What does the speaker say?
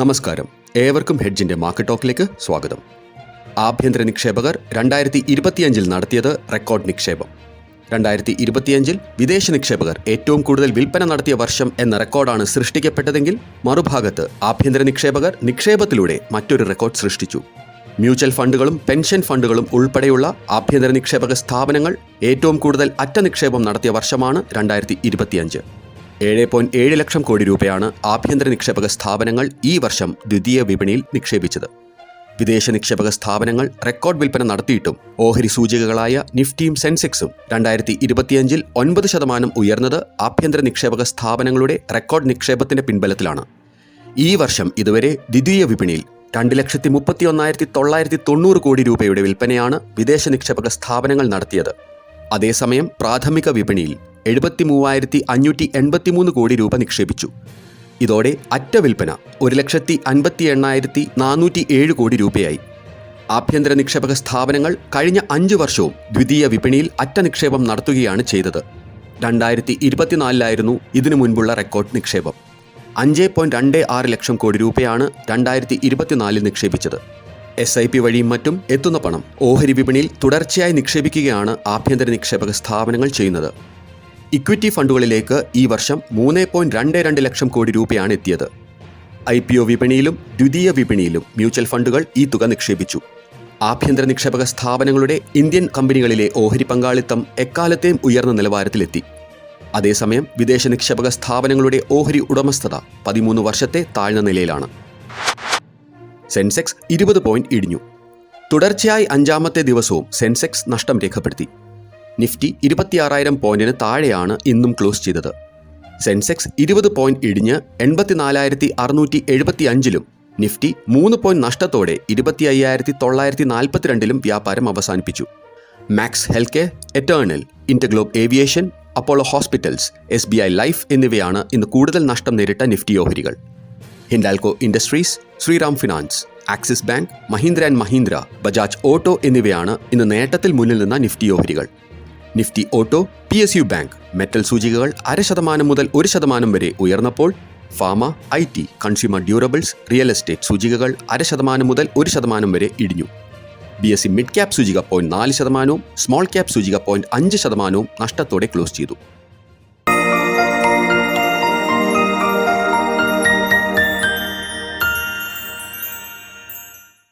നമസ്കാരം. ഏവർക്കും ഹെഡ്ജിന്റെ മാർക്കറ്റ് ടോക്കിലേക്ക് സ്വാഗതം. ആഭ്യന്തര നിക്ഷേപകർ രണ്ടായിരത്തി ഇരുപത്തിയഞ്ചിൽ നടത്തിയത് റെക്കോർഡ് നിക്ഷേപം. രണ്ടായിരത്തി ഇരുപത്തിയഞ്ചിൽ വിദേശ നിക്ഷേപകർ ഏറ്റവും കൂടുതൽ വിൽപ്പന നടത്തിയ വർഷം എന്ന റെക്കോർഡാണ് സൃഷ്ടിക്കപ്പെട്ടതെങ്കിൽ മറുഭാഗത്ത് ആഭ്യന്തര നിക്ഷേപകർ നിക്ഷേപത്തിലൂടെ മറ്റൊരു റെക്കോർഡ് സൃഷ്ടിച്ചു. മ്യൂച്വൽ ഫണ്ടുകളും പെൻഷൻ ഫണ്ടുകളും ഉൾപ്പെടെയുള്ള ആഭ്യന്തര നിക്ഷേപക സ്ഥാപനങ്ങൾ ഏറ്റവും കൂടുതൽ അറ്റ നിക്ഷേപം നടത്തിയ വർഷമാണ് രണ്ടായിരത്തി ഏഴ് പോയിന്റ് ഏഴ് ലക്ഷം കോടി രൂപയാണ് ആഭ്യന്തര നിക്ഷേപക സ്ഥാപനങ്ങൾ ഈ വർഷം ദ്വിതീയ വിപണിയിൽ നിക്ഷേപിച്ചത്. വിദേശ നിക്ഷേപക സ്ഥാപനങ്ങൾ റെക്കോർഡ് വിൽപ്പന നടത്തിയിട്ടും ഓഹരി സൂചികകളായ നിഫ്റ്റിയും സെൻസെക്സും രണ്ടായിരത്തി ഇരുപത്തിയഞ്ചിൽ ഒൻപത് ശതമാനം ഉയർന്നത് ആഭ്യന്തര നിക്ഷേപക സ്ഥാപനങ്ങളുടെ റെക്കോർഡ് നിക്ഷേപത്തിന്റെ പിൻബലത്തിലാണ്. ഈ വർഷം ഇതുവരെ ദ്വിതീയ വിപണിയിൽ രണ്ട് ലക്ഷത്തി മുപ്പത്തി ഒന്നായിരത്തി തൊള്ളായിരത്തി തൊണ്ണൂറ് കോടി രൂപയുടെ വിൽപ്പനയാണ് വിദേശ നിക്ഷേപക സ്ഥാപനങ്ങൾ നടത്തിയത്. അതേസമയം പ്രാഥമിക വിപണിയിൽ എഴുപത്തി മൂവായിരത്തി അഞ്ഞൂറ്റി എൺപത്തിമൂന്ന് കോടി രൂപ നിക്ഷേപിച്ചു. ഇതോടെ അറ്റ വിൽപ്പന ഒരു ലക്ഷത്തി അൻപത്തി എണ്ണായിരത്തി നാനൂറ്റി ഏഴ് കോടി രൂപയായി. ആഭ്യന്തര നിക്ഷേപക സ്ഥാപനങ്ങൾ കഴിഞ്ഞ അഞ്ച് വർഷവും ദ്വിതീയ വിപണിയിൽ അറ്റ നിക്ഷേപം നടത്തുകയാണ് ചെയ്തത്. രണ്ടായിരത്തി ഇരുപത്തിനാലിലായിരുന്നു ഇതിനു മുൻപുള്ള റെക്കോർഡ് നിക്ഷേപം. അഞ്ച് പോയിന്റ് രണ്ട് ആറ് ലക്ഷം കോടി രൂപയാണ് രണ്ടായിരത്തി ഇരുപത്തിനാലിൽ നിക്ഷേപിച്ചത്. എസ് ഐ പി വഴിയും മറ്റും എത്തുന്ന പണം ഓഹരി വിപണിയിൽ തുടർച്ചയായി നിക്ഷേപിക്കുകയാണ് ആഭ്യന്തര നിക്ഷേപക സ്ഥാപനങ്ങൾ ചെയ്യുന്നത്. ഇക്വിറ്റി ഫണ്ടുകളിലേക്ക് ഈ വർഷം മൂന്ന് പോയിന്റ് രണ്ട് രണ്ട് ലക്ഷം കോടി രൂപയാണ് എത്തിയത്. ഐ പി ഒ വിപണിയിലും ദ്വിതീയ വിപണിയിലും മ്യൂച്വൽ ഫണ്ടുകൾ ഈ തുക നിക്ഷേപിച്ചു. ആഭ്യന്തര നിക്ഷേപക സ്ഥാപനങ്ങളുടെ ഇന്ത്യൻ കമ്പനികളിലെ ഓഹരി പങ്കാളിത്തം എക്കാലത്തെയും ഉയർന്ന നിലവാരത്തിലെത്തി. അതേസമയം വിദേശ നിക്ഷേപക സ്ഥാപനങ്ങളുടെ ഓഹരി ഉടമസ്ഥത പതിമൂന്ന് വർഷത്തെ താഴ്ന്ന നിലയിലാണ്. സെൻസെക്സ് ഇരുപത് പോയിന്റ് ഇടിഞ്ഞു. തുടർച്ചയായി അഞ്ചാമത്തെ ദിവസവും സെൻസെക്സ് നഷ്ടം രേഖപ്പെടുത്തി. നിഫ്റ്റി ഇരുപത്തിയാറായിരം പോയിന്റിന് താഴെയാണ് ഇന്നും ക്ലോസ് ചെയ്തത്. സെൻസെക്സ് ഇരുപത് പോയിന്റ് ഇടിഞ്ഞ് എൺപത്തിനാലായിരത്തി അറുന്നൂറ്റി എഴുപത്തി അഞ്ചിലും നിഫ്റ്റി മൂന്ന് പോയിന്റ് നഷ്ടത്തോടെ ഇരുപത്തി അയ്യായിരത്തി തൊള്ളായിരത്തി നാൽപ്പത്തിരണ്ടിലും വ്യാപാരം അവസാനിപ്പിച്ചു. Max Healthcare Eternal InterGlobe Aviation Apollo Hospitals S B I Life എന്നിവയാണ് ഇന്ന് കൂടുതൽ നഷ്ടം നേരിട്ട നിഫ്റ്റി ഓഹരികൾ. Hindalco Industries Shriram Finance. Axis Bank Mahindra and Mahindra Bajaj Auto എന്നിവയാണ് ഇന്ന് നേട്ടത്തിൽ മുന്നിൽ നിന്ന നിഫ്റ്റി ഓഹരികൾ. Nifty auto P S U bank metal സൂചികകൾ അര ശതമാനം മുതൽ ഒരു ശതമാനം വരെ ഉയർന്നപ്പോൾ pharma I T consumer durables real estate സൂചികകൾ അര ശതമാനം മുതൽ ഒരു ശതമാനം വരെ ഇടിഞ്ഞു. B S C mid cap സൂചിക പോയിന്റ് നാല് ശതമാനവും സ്മോൾ ക്യാപ് സൂചിക പോയിന്റ് അഞ്ച് ശതമാനവും നഷ്ടത്തോടെ ക്ലോസ് ചെയ്തു.